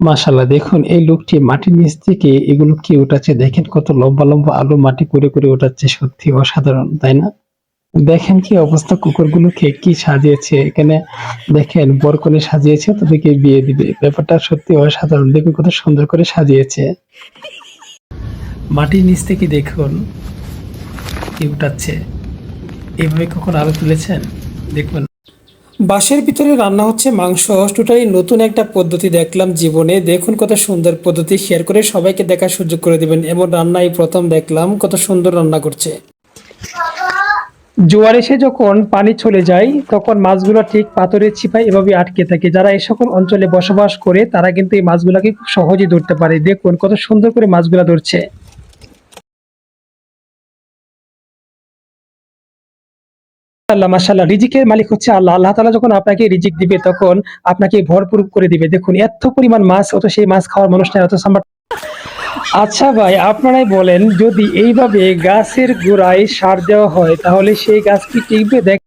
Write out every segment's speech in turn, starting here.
মাশাল্লাহ দেখুন, এই লোকটি মাটির নিচ থেকে এগুলো কি উঠাচ্ছে। দেখেন কত লম্বা লম্বা আলু মাটি করে করে উঠাচ্ছে, সত্যি অসাধারণ, তাই না? দেখেন কি অবস্থা, কুকুরগুলোকে কি সাজিয়েছে। এখানে দেখেন বরকনে সাজিয়েছে, তাদেরকে বিয়ে দিবে। ব্যাপারটা সত্যি অসাধারণ, দেখুন কত সুন্দর করে সাজিয়েছে। মাটির নিচ থেকে দেখুন, কি উঠাচ্ছে। এভাবে কখন আলো তুলেছেন? দেখুন। বাঁশের ভিতরে রান্না হচ্ছে মাংস। টোটালি নতুন একটা পদ্ধতি দেখলাম জীবনে। দেখুন কত সুন্দর পদ্ধতি। শেয়ার করে সবাইকে দেখার সুযোগ করে দিবেন। এমন রান্না এই প্রথম দেখলাম। কত সুন্দর রান্না করছে। জোয়ার এসে যখন পানি চলে যায়, তখন মাছগুলো ঠিক পাথরের ছিপায় এভাবে আটকে থাকে। যারা এই সকল অঞ্চলে বসবাস করে, তারা কিন্তু এই মাছগুলোকে খুব সহজেই ধরতে পারে। দেখুন কত সুন্দর করে মাছগুলো ধরছে। আল্লাহ মাশাল্লাহ রিজিকের মালিক হচ্ছে আল্লাহ। আল্লাহ তাআলা যখন আপনাকে রিজিক দিবে, তখন আপনাকে ভরপুর করে দিবে। দেখুন, এত পরিমাণ মাছ অত সেই মাছ খাওয়ার মানুষ নাই অত সাম্বার আচ্ছা ভাই, আপনারাই বলেন, যদি এইভাবে গাছের গোড়ায় সার দেওয়া হয়, তাহলে সেই গাছ কি টিকবে? দেখ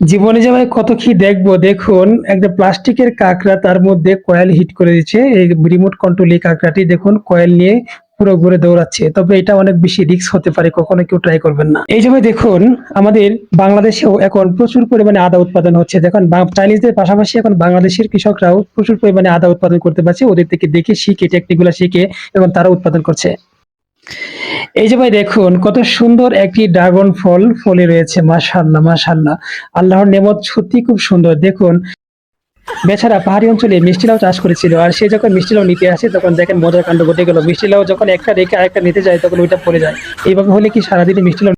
জীবনে যে ভাই কত কি দেখব? দেখুন একটা প্লাস্টিকের কাঁকড়া তার মধ্যে কয়েল হিট করে দিচ্ছে। এই রিমোট কন্ট্রোল এই কাঁকড়াটি, দেখুন, কয়েল নিয়ে পুরো ঘুরে দৌড়াচ্ছে, তবে এটা অনেক বেশি রিস্ক হতে পারে কখনো কেউ ট্রাই করবেন না। এই জন্য দেখুন, আমাদের বাংলাদেশেও এখন প্রচুর পরিমাণে আদা উৎপাদন হচ্ছে। দেখুন চাইনিজদের পাশাপাশি এখন বাংলাদেশের কৃষকরাও প্রচুর পরিমাণে আদা উৎপাদন করতে পারছে। ওদের থেকে দেখে শিখে টেকনিকগুলো শিখে এবং তারা উৎপাদন করছে। এই যে ভাই দেখুন, কত সুন্দর একটি ড্রাগন ফল, ফলে রয়েছে। মাশাআল্লাহ মাশাআল্লাহ। আল্লাহর নেমত সত্যি খুব সুন্দর। দেখুন বেচারা পাহাড়ি অঞ্চলে মিষ্টি লাউ চাষ করেছিল আর সে যখন মিষ্টি লাউ নিতে আসে, তখন দেখেন মজার কাণ্ড ঘটে গেল। মিষ্টি লাউ যখন একটা রেখে আরেকটা নিতে যায়, তখন ওইটা পড়ে যায়। এইভাবে হলে কি সারাদিনে মিষ্টি লাউ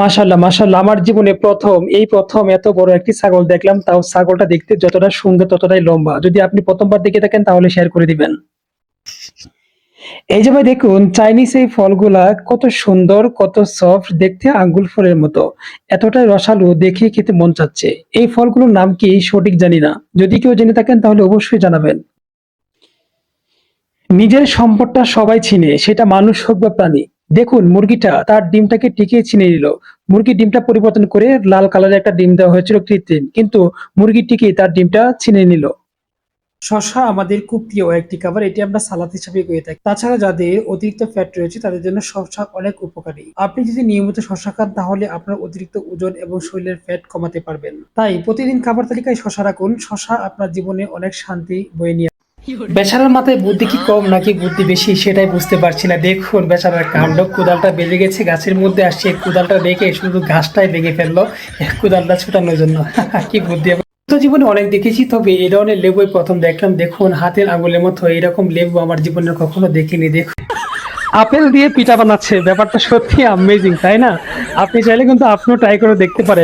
মাশাল্লাহ মাশাল্লাহ আমার জীবনে প্রথম, এই প্রথম এত বড় একটি ছাগল দেখলাম, তাও ছাগলটা দেখতে যতটা সুন্দর ততটাই লম্বা। যদি আপনি প্রথমবার দেখে থাকেন, তাহলে শেয়ার করে দিবেন। এই যে ভাই দেখুন চাইনিজ এই ফলগুলা কত সুন্দর, কত সফট দেখতে আঙ্গুল ফলের মতো। এতটাই রসালো, দেখে খেতে মন চাচ্ছে। এই ফলগুলোর নাম কি সঠিক জানি না। যদি কেউ জেনে থাকেন তাহলে অবশ্যই জানাবেন। নিজের সম্পদটা সবাই চিনে, সেটা মানুষ হোক বা প্রাণী। দেখুন, মুরগিটা তার ডিমটাকে টিকিয়ে চিনে নিল। মুরগির ডিমটা পরিবর্তন করে লাল কালারের একটা ডিম দেওয়া হয়েছিল কৃত্রিম। কিন্তু মুরগির টিকে তার ডিমটা চিনে নিল। শশা আমাদের খুব প্রিয় একটি খাবার, এটি আমরা সালাদ হিসেবে করে থাকি। তাছাড়া যাদের অতিরিক্ত ফ্যাট রয়েছে, তাদের জন্য শশা অনেক উপকারী। আপনি যদি নিয়মিত শশা খান, তাহলে আপনার অতিরিক্ত ওজন এবং শরীরের ফ্যাট কমাতে পারবেন। তাই প্রতিদিন খাবার তালিকায় শশা রাখুন। শশা আপনার জীবনে অনেক শান্তি বয়ে নিয়ে বেচারার মাথায় বুদ্ধি কি কম নাকি বুদ্ধি বেশি, সেটাই বুঝতে পারছি না। দেখুন, বেচারার কাণ্ড। কোদালটা বেজে গেছে, গাছের মধ্যে আসছে। কোদালটা রেখে শুধু ঘাসটাই ভেঙে ফেলল। কোদালটা ছোটানোর জন্য। কি বুদ্ধি তো জীবনে অনেক দেখেছি, তবে এই ধরনের লেবুই প্রথম দেখলাম। দেখুন, হাতের আঙুলের মতো এরকম লেবু আমার জীবনে কখনো দেখিনি। দেখুন। আপেল দিয়ে পিঠা বানাচ্ছে, ব্যাপারটা সত্যি আমেজিং তাই না? আপনি চাইলে কিন্তু আপনিও ট্রাই করে দেখতে পারেন।